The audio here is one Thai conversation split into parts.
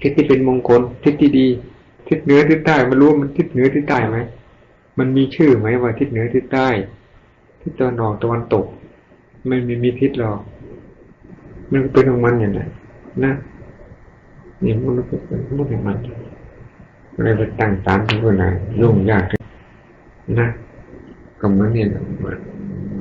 ทิศที่เป็นมงคล ทิศที่ดี ทิศเหนือทิศใต้มันรู้มันทิศเหนือทิศใต้ไหมมันมีชื่อไหมว่าทิศเหนือทิศใต้ ทิศตะวันออกตะวันตกไม่มีมีทิศหรอกมันเป็นของมันอย่างนั้นนะนี่มันเป็นมันอย่างมันอะไรไปตั้งตามที่คนไหนยุ่งยากนะก็เหมือนนี่แหละ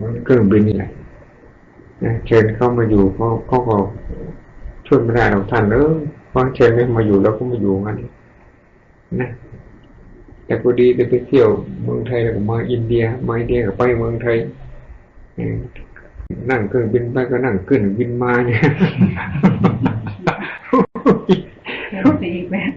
มันเครื่องบินนี่แหละนะเชิญเข้ามาอยู่เขาเขาก็ช่วยไม่ได้หรอกท่านเออ ฟังเชิญไม่มาอยู่แล้วก็มาอยู่งั้นนะแต่ก็ดีไปเที่ยวเมืองไทยแล้วก็มาอินเดียมาอินเดียก็ไปเมืองไทยนั่งเครื่องบินไปก็นั่งขึ้นบินมาเนี่ยอีกแบบ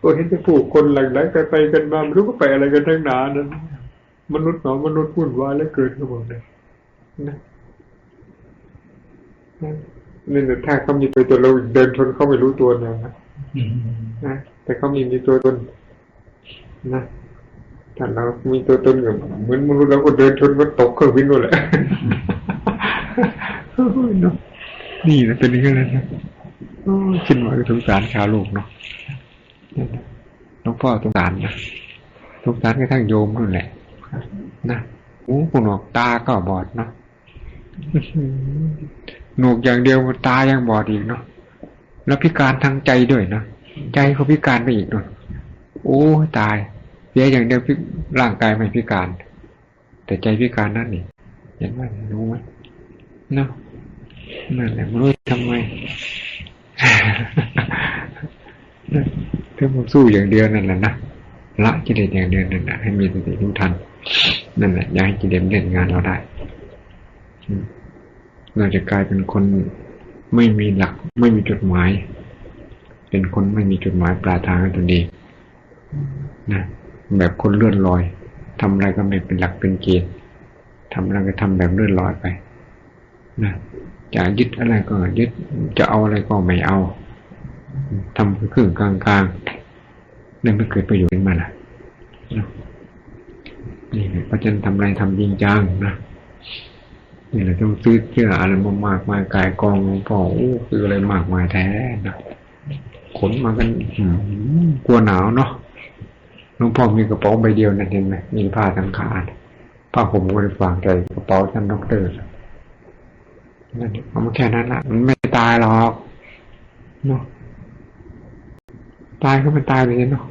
ก็เห็นจะผู้คนหลั่งไหลกันไปกันมาไม่รู้ก็ไปอะไรกันทั้งนานนั้นมนุษย์หนอมนุษย์วุ่นวายแล้วเกิดขึ้นมาเลยนะ นี่แต่ถ้าเขามีตัวตนเราเดินชนเขาไม่รู้ตัวนะนะแต่เขามีมีตัวตนนะถ้าเรามีตัวตนกับเหมือนมนุษย์เราก็เดินชนก็ตกเครื่องบินหมดแหละนี่นะเป็นอย่างนั้นนะคิดว่าสงสารชาวโลกเนาะหลวงพ่อสงสารนะสงสารกระทั่งโยมนั่นแหละนะหูหนวกตาก็บอดเนาะ หนวกอย่างเดียวตายังบอดอีกเนาะแล้วพิการทางใจด้วยเนาะใจเขาพิการไปอีกเนาะโอ้ตายเสียอย่างเดียวร่างกายไม่พิการ แต่ใจพิการนั่นนี่เห็นไหมรู้ไหมเนาะนั่นแหละไม่รู้ทำไมถ้ามันสู้อย่างเดียวนั่นแหละนะละกิเลสอย่างเดียวนั่นแหละให้มีสติรู้ทันนั่นแหละอย่าให้กิเลสเล่นงานเราได้ เราจะกลายเป็นคนไม่มีหลัก ไม่มีจุดหมาย เป็นคนไม่มีจุดหมายปลายทางตัวดีนะแบบคนเลื่อนลอยทำอะไรก็ไม่เป็นหลักเป็นเกณฑ์ทำอะไรก็ทำแบบเลื่อนลอยไปนะจะยึดอะไรก็ยึดจะเอาอะไรก็ไม่เอาทำครึ่งกลางกลางนั่นไม่เกิดประโยชน์มาล่ะนี่เพราะฉะนั้นทำอะไรทำจริงจังนะ นี่แหละต้องซื้อเชื่ออะไรมามากมายกายกองหลวงพ่อโอ้คืออะไรมากมายแท้นะขนมากันกลัวหนาวเนาะหลวงพ่อมีกระเป๋าใบเดียวนั่นเองไหมมีผ้าทั้งขาผ้าห่มก็ได้ฝากใจกระเป๋าท่านด็อกเตอร์นั่นเอามาแค่นั้นละมันไม่ตายหรอกเนาะตายก็มันตายไปเลยเนาะ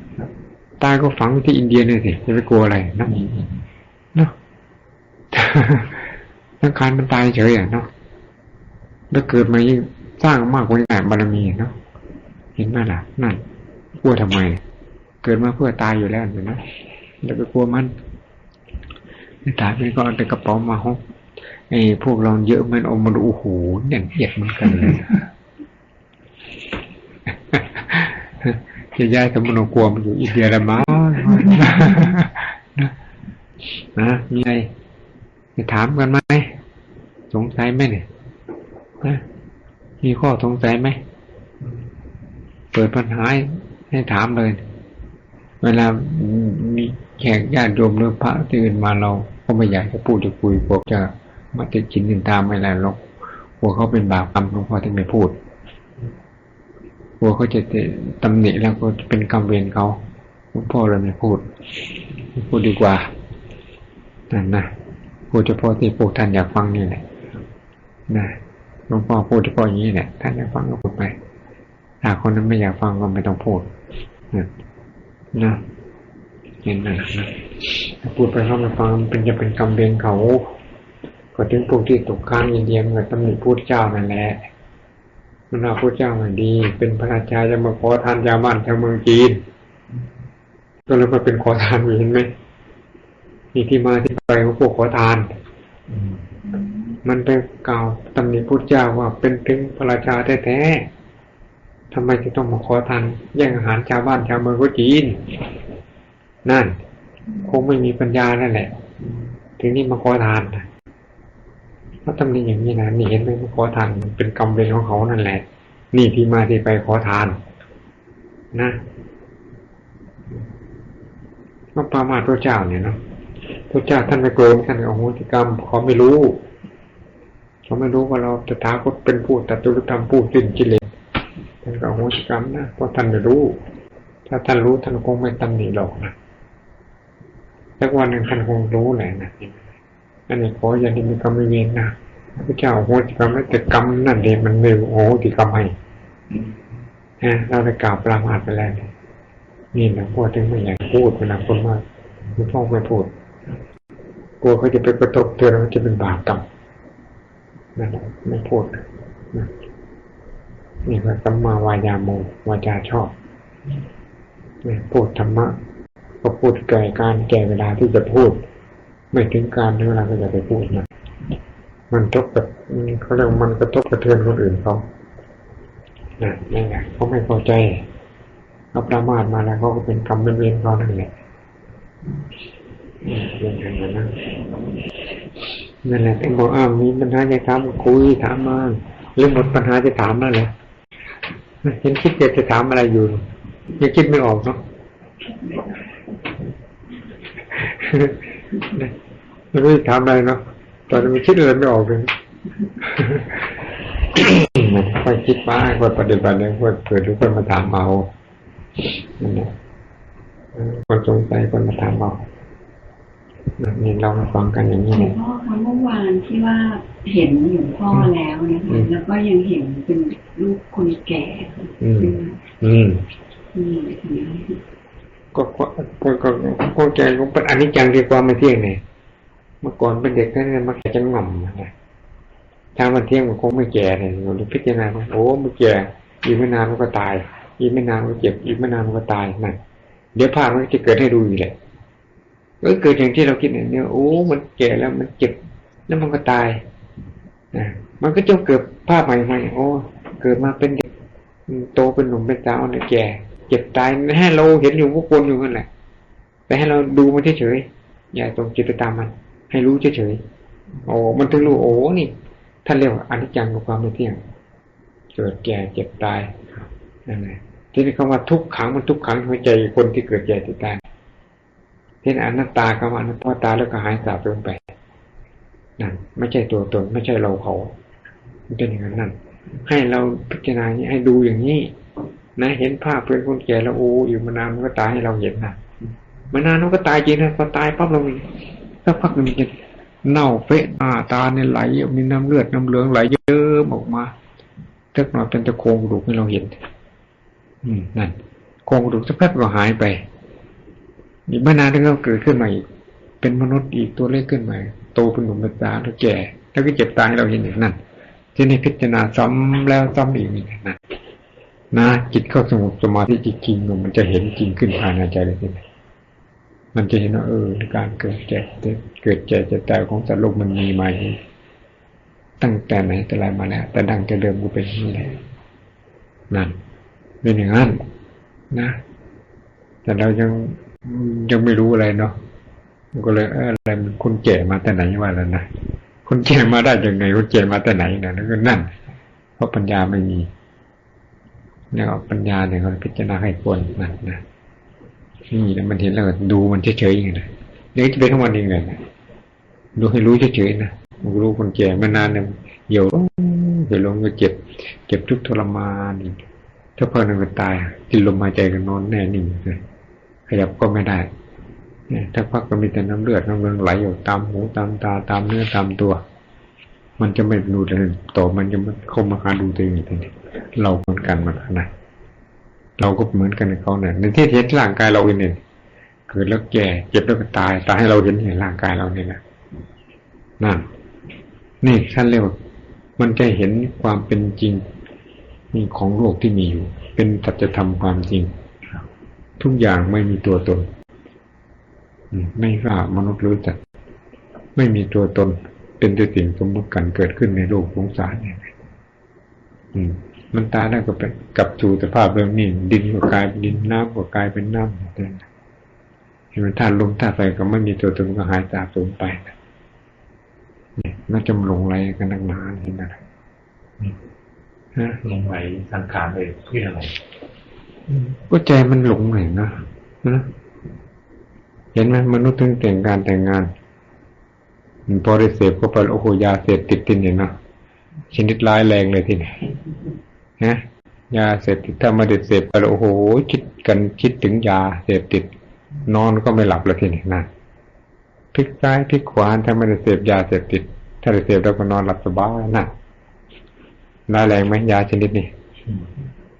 ตายก็ฝังที่อินเดียเนี่ยสิจะไปกลัวอะไรนะเนาะ ทั้งคารมันตายเฉยอะเนาะแล้วเกิดมายิ่งสร้างมากกว่านี้บารมีเนาะเห็นไหมล่ะนั่นกลัวทำไม เกิดมาเพื่อตายอยู่แล้วเห็นไหมแล้วไปกลัวมันตายไปก็เอาแต่กระเป๋ามาห้องไอ้พวกเราเยอะมันเอามาดูโอ้โหอย่างเหยียดเหมือนกันเลยจะย้ายสมโนกลัวมันอยู่อินเดียละมั้งนะมีอะไร จะถามกันไหมสงสัยไหมเนี่ยนะมีข้อสงสัยไหมเปิดปัญหาให้ถามเลย เวลามีแขกญาติโยมหรือพระที่อื่นมาเราก็ไม่อยากจะพูดจะคุยพวกจะมาติดกินนินตามไม่แล้หรอกพวกเขาเป็นบาปกรรมหลวงพ่อที่ไม่พูดกลัวเขาจะตำหนิแล้วก็เป็นกรรมเวรเขาหลวงพ่อเลยไม่พูด พูดดีกว่านั่นนะ พูดเฉพาะที่พวกท่านอยากฟังนี่แหละนะหลวงพ่อพูดเฉพาะอย่างนี้แหละท่านอยากฟังก็พูดไปถ้าคนนั้นไม่อยากฟังก็ไม่ต้องพูดนะนะเห็นไหมนะพูดไปเขาไม่ฟังเป็นจะเป็นกรรมเวรเขาก็ถึงพวกที่ตกค้างยินเดียมกับตำหนิพูดเจ้านั่นแหละมันเอาพระเจ้ามาดี เป็นพระราชาจะมาขอทานยาบ้านชาวเมืองจีนก็เลยมาเป็นขอทานเห็นไหม มีที่มาที่ไปของพวกขอทาน มันเป็นกล่าวตำหนิพุทธเจ้าว่าเป็นถึงพระราชาแท้ๆทำไมจึงต้องมาขอทานแย่งอาหารชาวบ้านชาวเมืองก็จีน นั่น คงไม่มีปัญญานั่นแหละ ถึงนี่มาขอทานถ้าตำหนิอย่างนี้นะนี่เห็นไหมมาขอทานเป็นกรรมเป็นของเขานั่นแหละ นี่ที่มาที่ไปขอทาน นะก็ประมาทพระเจ้าเนี่ยเนาะ พระเจ้าท่านไม่โกงท่านโอโหติกรรมเขาไม่รู้เขาไม่รู้ว่าเราจะท้าคตเป็นผู้ตัดตุรธรรมผู้สิ้นกิเลสกับโหสิกรรมนะเพราะท่านไม่รู้ ถ้าท่านรู้ท่านคงไม่ตำหนิหรอกนะสักวันหนึ่งท่านคงรู้แหละนะอันนี้ขออย่าได้มีกรรมไม่เวรนะพระเจ้าโหสิกรรมแล้วแต่กรรมนั่นเองมันไม่โหสิกรรมให้นะเราได้กล่าวปรามาสไปแล้วนี่นะพ่อถึงไม่อยากพูดเวลาคนมากคุณพ่อไม่พูด ลัวเขาจะไปกระทบเธอแล้วจะเป็นบาปกรรมนั่นแหละไม่พูดนี่คือสัมมาวายาโมวาจาชอบนี่พูดธรรมะก็พูดแก่การแก่เวลาที่จะพูด ไม่ถึงการถึงเวลาก็จะไปพูดนะมันทบกับเขาเรียกมันกระทบกระเทือนคนอื่นเขานะนี่แหละเขาไม่พอใจเขาประมาทมาแล้วเขาก็เป็นกรรมเป็นเวรเขานั่นแหละ ย่างนั้นนะนั่นแหละที่บอกอ้าวมีปัญหาจะถามคุยถามมาหรือหมดปัญหาจะถามแล้วเหรอเห็นคิดอยากจะถามอะไรอยู่ยังคิดไม่ออกเนาะไม่รู้จะถามอะไรเนาะตอนนี้มันคิดอะไรไม่ออกเลยมันค่อยคิดมาค่อยปฏิบัติเลยค่อยเกิดทุกคนมาถามเอาคนสงสัยคนมาถามเอา นี่เรามาฟังกันอย่างนี้หลวเนี่งยพ่อคะเมื่อวานที่ว่าเห็นหลวงพ่อแล้วนะคะแล้วก็ยังเห็นเป็นลูกคนแก่อืมเป็นอืมอืมก็ก็ก็ก็ก็แกก็เป็นอนิจจังคือความไม่เที่ยงเนี่ยเมื่อก่อนเป็นเด็กแค่นั้นมันแก่จะง่อมนะถ้ามันเที่ยงมันคงไม่แก่เลยเราพิจารณาว่าโอ้มันแก่อีกไม่นานมันก็ตายอีกไม่นานมันก็เจ็บอีกไม่นานมันก็ตายนั่นเดี๋ยวภาพมันจะเกิดให้ดูอีกแหละ ก็เกิดอย่างที่เราคิดเนี่ยโอ้ มันแก่แล้วมันเจ็บ แล้วมันก็ตายนะมันก็จะเกิดภาพใหม่ๆโอ้ เกิดมาเป็นเด็กโตเป็นหนุ่มเป็นสาวเนี่ยแก่ เจ็บตายให้เราเห็นอยู่พวกคนอยู่นั่นแหละแต่ให้เราดูมันเฉยๆอย่าตรงจิตไปตามมัน ให้รู้เฉยๆโอ้มันถึงรู้โอ้นี่ท่านเรียกว่าอนิจจังกับความไม่เที่ยงเกิดแก่เจ็บตายนั่นแหละที่นี่คำว่าทุกขังมันทุกขังหัวใจคนที่เกิดแก่เจ็บตาย ที่นอนัตตาคำว่าอนัตตาแล้วก็หายสาบลงไปนั่นไม่ใช่ตัวตน ไม่ใช่เราเขามันเป็นอย่างนั้นนั่นให้เราพิจารณานี้ให้ดูอย่างนี้ นะเห็นภาพเพื่อนคนแก่แล้วโอ้อยู่มานานมันก็ตายให้เราเห็นนะมานานมันก็ตายจริงนะพอตายปั๊บเราสักพักหนึ่งมันจะเน่าเฟะอ่าตาเนี่ยไหลมีน้ำเลือดน้ำเหลืองไหลเยิ้มออกมาสักหน่อยเป็นตะโครงกระดูกให้เราเห็น อืมนั่นโครงกระดูกสักแป๊บก็หายไป อีกไม่นานก็เกิดขึ้นมาอีก เป็นมนุษย์อีกตัวเล็กขึ้นมาโตเป็นหนุ่มเป็นสาวแล้วแก่ แล้วก็เจ็บตายเราเห็นอย่างนั้นที่นี่พิจารณาซ้ำแล้วซ้ำอีกนี่นะนะจิตเข้าสงบสมาธิจริงๆมันจะเห็นจริงขึ้นภายในใจเลยทีนี้มันจะเห็นว่าเออการเกิดแก่เกิดแก่เจ็บตายของสัตว์โลกมันมีมาตั้งแต่ไหนแต่ไรมาแล้ว แต่ดังแต่เดิมกูเป็นย่างนี้แหละนั่นเป็นอย่างนั้นนะ แต่เรายัง ยังไม่รู้อะไรเนาะก็เลยอะไรมันคนแก่มาแต่ไหนว่าแล้วนะคนแก่มาได้ยังไงคนแก่มาแต่ไหนนะนั่นก็นั่น เพราะปัญญาไม่มีแล้วปัญญาเนี่ยเขาพิจารณาให้ควรนะนะนี่แล้วมันเห็นแล้วดูมันเฉยๆอย่างนี้นะเดี๋ยวจะเป็นทั้งวันเองเลยนะดูให้รู้เฉยๆนะรู้คนแก่มานานเนี่ยเหี่ยวเหี่ยวลงก็เจ็บ เจ็บทุกทรมานถ้าเพลินก็ตายกินลมหายใจก็นอนแน่นิ่งเลย ขยับก็ไม่ได้เนี่ยถ้าพักก็มีแต่น้ำเลือดน้ำเลือดไหลอยู่ตามหูตามตาตามเนื้อตามตัว มันจะไม่ดูเลยต่อมันจะมันเข้ามาหาดูตัวเองทีนี้เราเหมือนกันมันนะเราก็เหมือนกันกับเขาเนี่ยในที่เห็นร่างกายเราเองเนี่ยเกิดแล้วแก่เจ็บแล้วก็ตายตายให้เราเห็นเห็นร่างกายเราเนี่ยนะนั่นนี่ท่านเรียกว่ามันจะเห็นความเป็นจริงของโลกที่มีอยู่ เป็นตัจธรรมความจริง ทุกอย่างไม่มีตัวตนไม่ว่ามนุษย์หรือจัตไม่มีตัวตน เป็นแต่สิ่งสมมติกันเกิดขึ้นในโลกสงสารเนี่ยมันตายแล้วก็เป็นกลับสู่สภาพเรื่องนี้ ดินก็กลายเป็นดินน้ำก็กลายเป็นน้ำเห็นไหมธาตุลมธาตุไฟก็ไม่มีตัวตนก็หายสาบสูญไปนะนี่มันจะหลงไหลกันนักหนาเห็นไหมฮะลงไหลสังขารเลยเพื่ออะไร ก็ใจมันหลงเลยนะนะเห็นไหมมนุษย์ถึงแต่งการแต่งงานพอได้เสพก็ไปโอ้โหยาเสพติดติดเนี่ยนะชนิดร้ายแรงเลยทีนี้ฮะยาเสพติดถ้าไมาเด็ดเสพไปโอ้โหคิดกันคิดถึงยาเสพติด นอนก็ไม่หลับแล้วทีนี้นะพลิกซ้ายพลิกขวาถ้าไม่ได้เสพยาเสพติด ถ้าได้เสพแล้วก็นอนหลับสบายนะร้ายแรงไหมยาชนิดนี้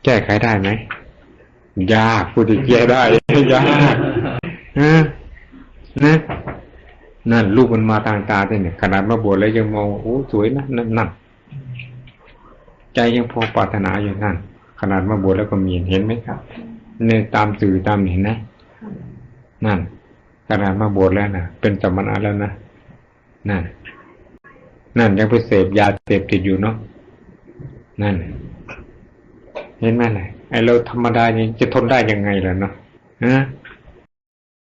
แก้ไขได้ไหม ยากพูดอีกแก้ได้ยากนะนะนั่นลูกมันมาทางตาเนี่ยขนาดมาบวชแล้วยังมองโอ้สวยนะนั่นนั่นใจยังพอปรารถนาอยู่นั่นขนาดมาบวชแล้วก็มีเห็นไหมครับในตามสื่อตามเห็นนะนั่นขนาดมาบวชแล้วนะเป็นสมณะแล้วนะนั่นนั่นยังไปเสพยาเสพติดอยู่เนาะนั่น เห็นไหมล่ะ ไอเราธรรมดาเนี่ยจะทนได้ยังไงล่ะเนาะฮะ